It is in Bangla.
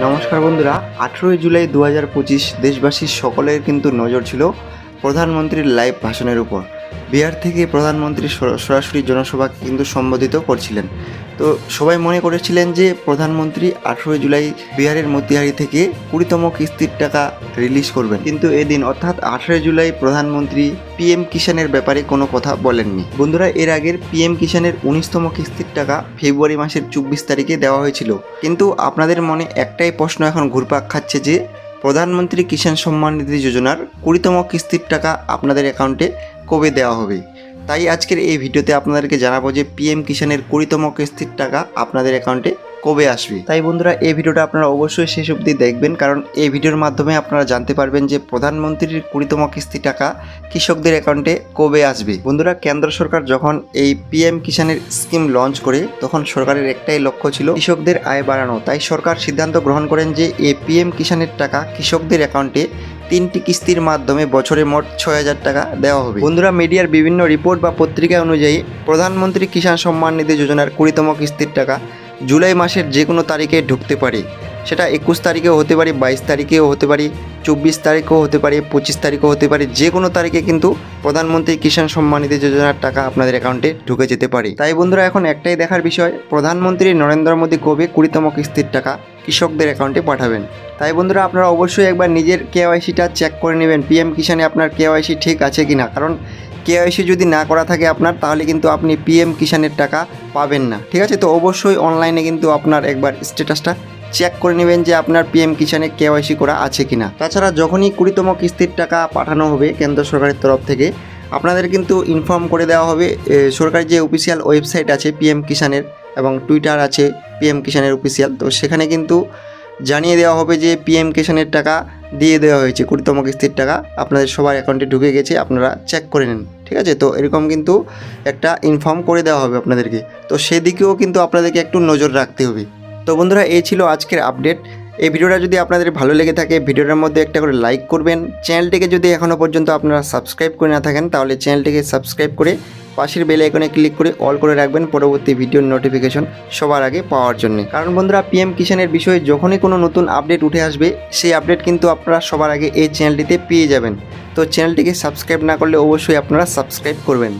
নমস্কার বন্ধুরা, আঠেরোই জুলাই দু হাজার পঁচিশ দেশবাসীর সকলের কিন্তু নজর ছিল প্রধানমন্ত্রীর লাইভ ভাষণের উপর। বিহার থেকে প্রধানমন্ত্রী সর- সরাসরি জনসভাকে কিন্তু সম্বোধিত করছিলেন। তো সবাই মনে করেছিলেন যে প্রধানমন্ত্রী আঠেরোই জুলাই বিহারের মতিহারি থেকে কুড়িতম কিস্তির টাকা রিলিজ করবেন। কিন্তু এদিন অর্থাৎ আঠেরোই জুলাই প্রধানমন্ত্রী পিএম কিষানের ব্যাপারে কোনো কথা বলেননি। বন্ধুরা, এর আগের পিএম কিষানের উনিশতম কিস্তির টাকা ফেব্রুয়ারি মাসের চব্বিশ তারিখে দেওয়া হয়েছিল। কিন্তু আপনাদের মনে একটাই প্রশ্ন এখন ঘুরপাক খাচ্ছে যে, প্রধানমন্ত্রী কিষাণ সম্মান নিধি যোজনার কুড়িতম কিস্তির টাকা আপনাদের অ্যাকাউন্টে কবে দেওয়া হবে? তাই আজকের এই ভিডিওতে আপনাদেরকে জানাব যে পিএম কিষানের কুড়িতম কিস্তির টাকা আপনাদের অ্যাকাউন্টে কবে আসবে? তাই বন্ধুরা, এই ভিডিওটা আপনারা অবশ্যই শেষ অবধি দেখবেন, কারণ এই ভিডিওর মাধ্যমে আপনারা জানতে পারবেন যে প্রধানমন্ত্রীর কুড়িতম কিস্তি টাকা কৃষকদের অ্যাকাউন্টে কবে আসবে। বন্ধুরা, কেন্দ্র সরকার যখন এই পিএম কিষাণের স্কিম লঞ্চ করে, তখন সরকারের একটাই লক্ষ্য ছিল কৃষকদের আয় বাড়ানো। তাই সরকার সিদ্ধান্ত গ্রহণ করেন যে এই পিএম কিষাণের টাকা কৃষকদের অ্যাকাউন্টে তিনটি কিস্তির মাধ্যমে বছরে মোট ছয় হাজার টাকা দেওয়া হবে। বন্ধুরা, মিডিয়ার বিভিন্ন রিপোর্ট বা পত্রিকা অনুযায়ী প্রধানমন্ত্রী কিষাণ সম্মান নিধি যোজনার কুড়িতম কিস্তির টাকা জুলাই মাসের যে কোনো তারিখে ঢুকতে পারে। সেটা একুশ তারিখেও হতে পারে, বাইশ তারিখেও হতে পারে, চব্বিশ তারিখও হতে পারে, পঁচিশ তারিখও হতে পারে, যে কোনো তারিখে কিন্তু প্রধানমন্ত্রী কিষাণ সম্মান নিধি যোজনার টাকা আপনাদের অ্যাকাউন্টে ঢুকে যেতে পারে। তাই বন্ধুরা, এখন একটাই দেখার বিষয়, প্রধানমন্ত্রী নরেন্দ্র মোদী কবে কুড়িতম কিস্তির টাকা কৃষকদের অ্যাকাউন্টে পাঠাবেন? তাই বন্ধুরা, আপনারা অবশ্যই একবার নিজের কেওয়াইসিটা চেক করে নেবেন। পিএম কিষাণে আপনার কেওয়াইসি ঠিক আছে কি না কারণ কেওয়াইসি যদি না করা থাকে আপনার, তাহলে কিন্তু আপনি পিএম কিষাণের টাকা পাবেন না। ঠিক আছে? তো অবশ্যই অনলাইনে কিন্তু আপনার একবার স্ট্যাটাসটা চেক করে নেবেন যে আপনার পিএম কিষাণে কেওয়াইসি করা আছে কিনা। তাছাড়া যখনই কুড়িতম কিস্তির টাকা পাঠানো হবে কেন্দ্র সরকারের তরফ থেকে, আপনাদের কিন্তু ইনফর্ম করে দেওয়া হবে সরকারি যে অফিসিয়াল ওয়েবসাইট আছে পিএম কিষাণের এবং টুইটার আছে পিএম কিষাণের অফিসিয়াল তো সেখানে কিন্তু জানিয়ে দেওয়া হবে যে পিএম কিষানের টাকা দিয়ে দেওয়া হয়েছে কুড়িতম কিস্তির টাকা। আপনাদের সবার অ্যাকাউন্টে ঢুকে গেছে, আপনারা চেক করে নিন, ঠিক আছে? তো এরকম কিন্তু একটা ইনফর্ম করে দেওয়া হবে আপনাদেরকে। তো সেদিকেও কিন্তু আপনাদেরকে একটু নজর রাখতে হবে। তো বন্ধুরা, এই ছিল আজকের আপডেট এই ভিডিওটা যদি আপনাদের ভালো লেগে থাকে, ভিডিওটার মধ্যে একটা করে লাইক করবেন। চ্যানেলটিকে যদি এখনও পর্যন্ত আপনারা সাবস্ক্রাইব করে না থাকেন, তাহলে চ্যানেলটিকে সাবস্ক্রাইব করে পাশের বেল আইকনে ক্লিক করে অল করে রাখবেন পরবর্তী ভিডিওর নোটিফিকেশন সবার আগে পাওয়ার জন্য। কারণ বন্ধুরা পিএম কিষাণের বিষয়ে যখনই কোনো নতুন আপডেট উঠে আসবে, সেই আপডেট কিন্তু আপনারা সবার আগে এই চ্যানেলটিতে পেয়ে যাবেন। তো চ্যানেলটিকে সাবস্ক্রাইব না করলে অবশ্যই আপনারা সাবস্ক্রাইব করবেন।